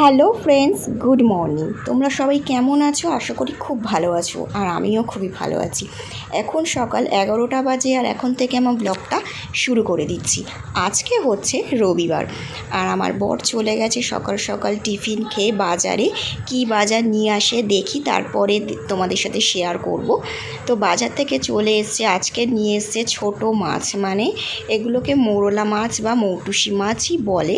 Hello friends good morning তোমরা সবাই কেমন আছো? আশা করি খুব ভালো আছো, আর আমিও খুবই ভালো আছি। এখন সকাল এগারোটা বাজে, আর এখন থেকে আমার ব্লগটা শুরু করে দিচ্ছি। আজকে হচ্ছে রবিবার, আর আমার বর চলে গেছে সকাল সকাল টিফিন খেয়ে বাজারে। কি বাজার নিয়ে আসে দেখি, তারপরে তোমাদের সাথে শেয়ার করব। তো বাজার থেকে চলে এসছে, আজকে নিয়ে এসছে ছোট মাছ। মানে এগুলোকে মোরলা মাছ বা মৌটুসি মাছই বলে।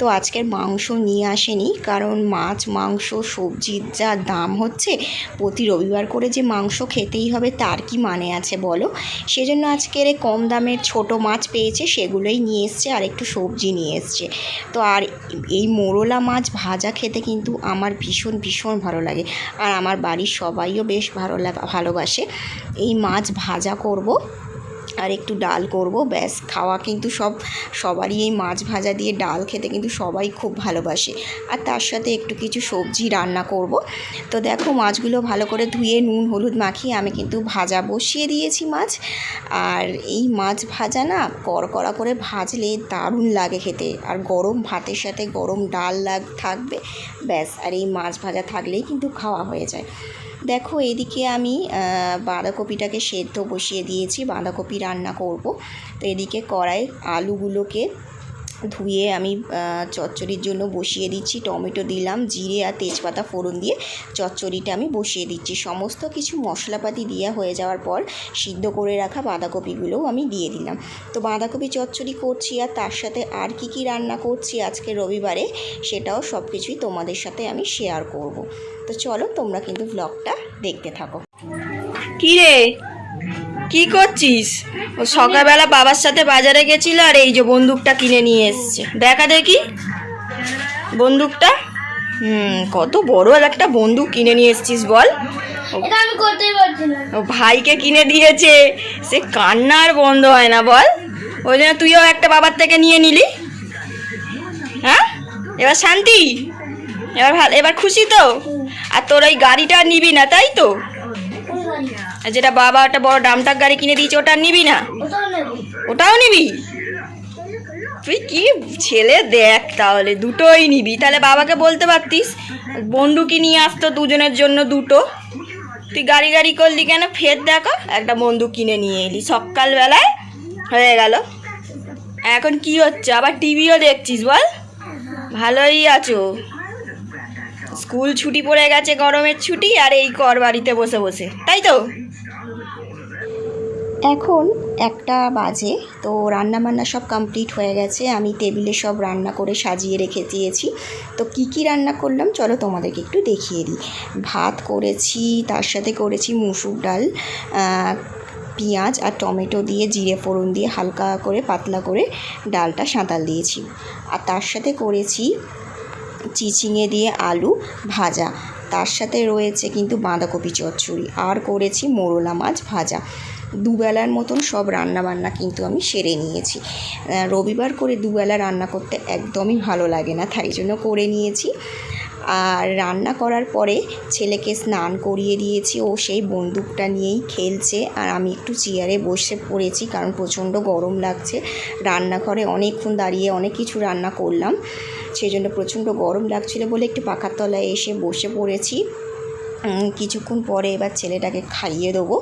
তো আজকের মাংস নিয়ে আসেনি, কারণ মাছ, মাংস সবজির যা দাম হচ্ছে, প্রতি রবিবার করে যে মাংস খেতেই হবে তার কি মানে আছে বলো? সেজন্য আজকের কম দামের ছোট মাছ পেয়েছে, সেগুলোই নিয়ে এসছে, আর একটু সবজি নিয়ে এসছে। তো আর এই মোরলা মাছ ভাজা খেতে কিন্তু আমার ভীষণ ভীষণ ভালো লাগে, আর আমার বাড়ির সবাইও বেশ ভালো লাগা, ভালোবাসে। এই মাছ ভাজা করব। আর একটু ডাল করব, ব্যাস। খাওয়া কিন্তু সব সবারই এই মাছ ভাজা দিয়ে ডাল খেতে কিন্তু সবাই খুব ভালোবাসে। আর তার সাথে একটু কিছু সবজি রান্না করব। তো দেখো, মাছগুলো ভালো করে ধুয়ে নুন, হলুদ মাখিয়ে আমি কিন্তু ভাজা বসিয়ে দিয়েছি মাছ। আর এই মাছ ভাজা না কড়কড়া করে ভাজলে দারুণ লাগে খেতে। আর গরম ভাতের সাথে গরম ডাল লাগ থাকবে, ব্যাস। আর এই মাছ ভাজা থাকলেই কিন্তু খাওয়া হয়ে যায়। দেখো এদিকে আমি বাঁধাকপিটাকে সেদ্ধ বসিয়ে দিয়েছি বাঁধাকপি রান্না করব। তো এদিকে কড়াই আলুগুলোকে ধুয়ে আমি চচ্চড়ির জন্য বসিয়ে দিচ্ছি। টমেটো দিলাম, জিরে আর তেজপাতা ফোড়ন দিয়ে চচ্চড়িটা আমি বসিয়ে দিচ্ছি। সমস্ত কিছু মশলাপাতি দেওয়া হয়ে যাওয়ার পর সিদ্ধ করে রাখা বাঁধাকপিগুলোও আমি দিয়ে দিলাম। তো বাঁধাকপি চচ্চড়ি করছি আর তার সাথে আর কি কি রান্না করছি আজকে রবিবারে সেটাও সব কিছুই তোমাদের সাথে আমি শেয়ার করব। তো চলো তোমরা কিন্তু ব্লগটা দেখতে থাকো। কি রে কি করছিস? ও সকালবেলা বাবার সাথে বাজারে গেছিল আর এই যে বন্দুকটা কিনে নিয়ে এসছে। দেখা দেখি। বন্দুকটা? হুম কত বড় একটা বন্দুক কিনে নিয়ে এসছিস বল। ও ভাইকে কিনে দিয়েছে। সে কান্নার বন্ধ হয় না বল। ওই জন্য তুইও একটা বাবার থেকে নিয়ে নিলি। হ্যাঁ? এবার শান্তি? এবার ভালো এবার খুশি তো? আর তোর ওই গাড়িটা নিবি না তাই তো? আর যেটা বাবা একটা বড় ডামটাক গাড়ি কিনে দিয়েছে ওটা নিবি না? ওটাও নিবি। তুই কি ছেলে? দেখ তাহলে দুটোই নিবি। তাহলে বাবাকে বলতে পারতিস বন্দুকি নিয়ে আসতো দুজনের জন্য দুটো। তুই গাড়ি গাড়ি করলি কেন? ফের দেখো একটা বন্ধু কিনে নিয়ে এলি। সকালবেলায় হয়ে গেল। এখন কি হচ্ছে? আবার টিভিও দেখছিস বল? ভালোই আছো। স্কুল ছুটি পড়ে গেছে গরমের ছুটি আর এই কর বাড়িতে বসে বসে। তাই তো? এখন একটা বাজে, তো রান্না বান্না সব কমপ্লিট হয়ে গেছে। আমি টেবিলে সব রান্না করে সাজিয়ে রেখে দিয়েছি। তো কি কি রান্না করলাম চলো তোমাদেরকে একটু দেখিয়ে দিই। ভাত করেছি, তার সাথে করেছি মুসুর ডাল পেঁয়াজ আর টমেটো দিয়ে জিরে ফোড়ন দিয়ে হালকা করে পাতলা করে ডালটা সাঁতাল দিয়েছি। আর তার সাথে করেছি চিচিঙে দিয়ে আলু ভাজা। তার সাথে রয়েছে কিন্তু বাঁধাকপি চচ্চড়ি। আর করেছি মোরলা মাছ ভাজা। দুবেলার মতন সব রান্না বান্না কিন্তু আমি সেরে নিয়েছি। রবিবার করে দুবেলা রান্না করতে একদমই ভালো লাগে না, তাই জন্য করে নিয়েছি। আর রান্না করার পরে ছেলেকে স্নান করিয়ে দিয়েছি। ও সেই বন্দুকটা নিয়েই খেলছে। আর আমি একটু চেয়ারে বসে পড়েছি কারণ প্রচণ্ড গরম লাগছে। রান্নাঘরে অনেকক্ষণ দাঁড়িয়ে অনেক কিছু রান্না করলাম। সেই জন্য প্রচণ্ড গরম লাগছিল বলে একটু পাখার তলায় এসে বসে পড়েছি। কিছুক্ষণ পরে এবার ছেলেটাকে খাইয়ে দেবো।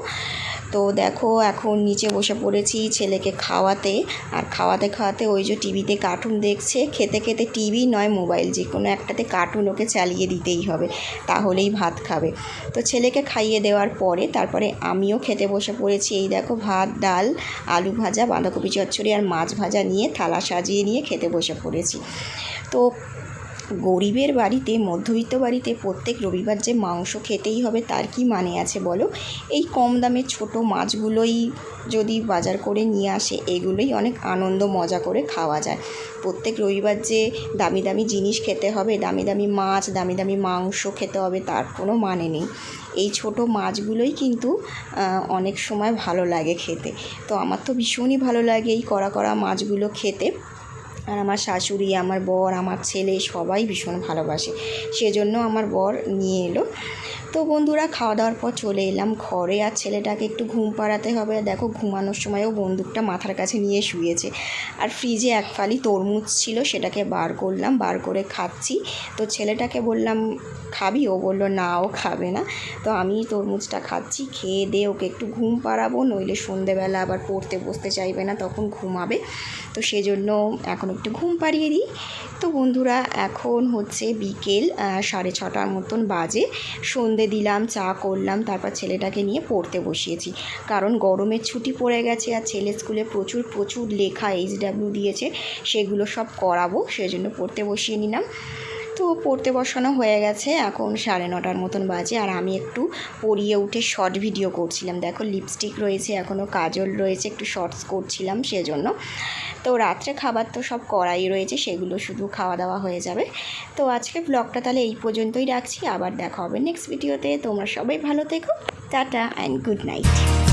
তো দেখো, এখন নিচে বসে পড়েছি ছেলেকে খাওয়াতে। আর খাওয়াতে খাওয়াতে ওই যে টিভিতে কার্টুন দেখছে। খেতে খেতে টিভি নয় মোবাইল যে কোনো একটাতে কার্টুন ওকে চালিয়ে দিতেই হবে, তাহলেই ভাত খাবে। তো ছেলেকে খাইয়ে দেওয়ার পরে তারপরে আমিও খেতে বসে পড়েছি। এই দেখো, ভাত, ডাল, আলু ভাজা, বাঁধাকপি চচ্চড়ি আর মাছ ভাজা নিয়ে থালা সাজিয়ে নিয়ে খেতে বসে পড়েছি। তো গরিবের বাড়িতে, মধ্যবিত্ত বাড়িতে প্রত্যেক রবিবার যে মাংস খেতেই হবে তার কি মানে আছে বলো? এই কম দামের ছোট মাছগুলোই যদি বাজার করে নিয়ে আসে, এগুলোই অনেক আনন্দ মজা করে খাওয়া যায়। প্রত্যেক রবিবার যে দামি দামি জিনিস খেতে হবে, দামি দামি মাছ, দামি দামি মাংস খেতে হবে, তার কোনো মানে নেই। এই ছোট মাছগুলোই কিন্তু অনেক সময় ভালো লাগে খেতে। তো আমার তো ভীষণই ভালো লাগে এই কড়া কড়া মাছগুলো খেতে। আর আমার শাশুড়ি, আমার বর, আমার ছেলে সবাই ভীষণ ভালোবাসে। সেজন্য আমার বর নিয়ে এলো। তো বন্ধুরা খাওয়া দাওয়ার পর চলে এলাম ঘরে আর ছেলেটাকে একটু ঘুম পাড়াতে হবে। দেখো, ঘুমানোর সময়ও বন্দুকটা মাথার কাছে নিয়ে শুয়েছে। আর ফ্রিজে এক ফালি তরমুজ ছিল, সেটাকে বার করলাম, বার করে খাচ্ছি। তো ছেলেটাকে বললাম, খাবি? ও বলল, না, ও খাবে না। তো আমি তরমুজটা খাচ্ছি, খেয়ে দিয়ে ওকে একটু ঘুম পাড়াবো, নইলে সন্ধেবেলা আবার পড়তে বসতে চাইবে না, তখন ঘুমাবে। তো সেজন্য এখন একটু ঘুম পাড়িয়ে দিই। তো বন্ধুরা, এখন হচ্ছে বিকেল সাড়ে ছটার মতন বাজে। সন্ধে দিলাম, চা করলাম, তারপর ছেলেটাকে নিয়ে পড়তে বসিয়েছি। কারণ গরমের ছুটি পড়ে গেছে আর ছেলে স্কুলে প্রচুর প্রচুর লেখা এইচডাব্লিউ দিয়েছে, সেগুলো সব করাবো, সেজন্য পড়তে বসিয়ে নিলাম। তো পড়তে বসানো হয়ে গেছে। এখন সাড়ে নটার মতন বাজে আর আমি একটু পরিয়ে উঠে শর্ট ভিডিও করছিলাম। দেখো লিপস্টিক রয়েছে এখনও কাজল রয়েছে, একটু শর্টস করছিলাম সেজন্য। তো রাত্রে খাবার তো সব করাই রয়েছে, সেগুলো শুধু খাওয়া দাওয়া হয়ে যাবে। তো আজকে ব্লগটা তাহলে এই পর্যন্তই রাখছি। আবার দেখা হবে নেক্সট ভিডিওতে তোমরা সবাই ভালো থেকো। Tata and good night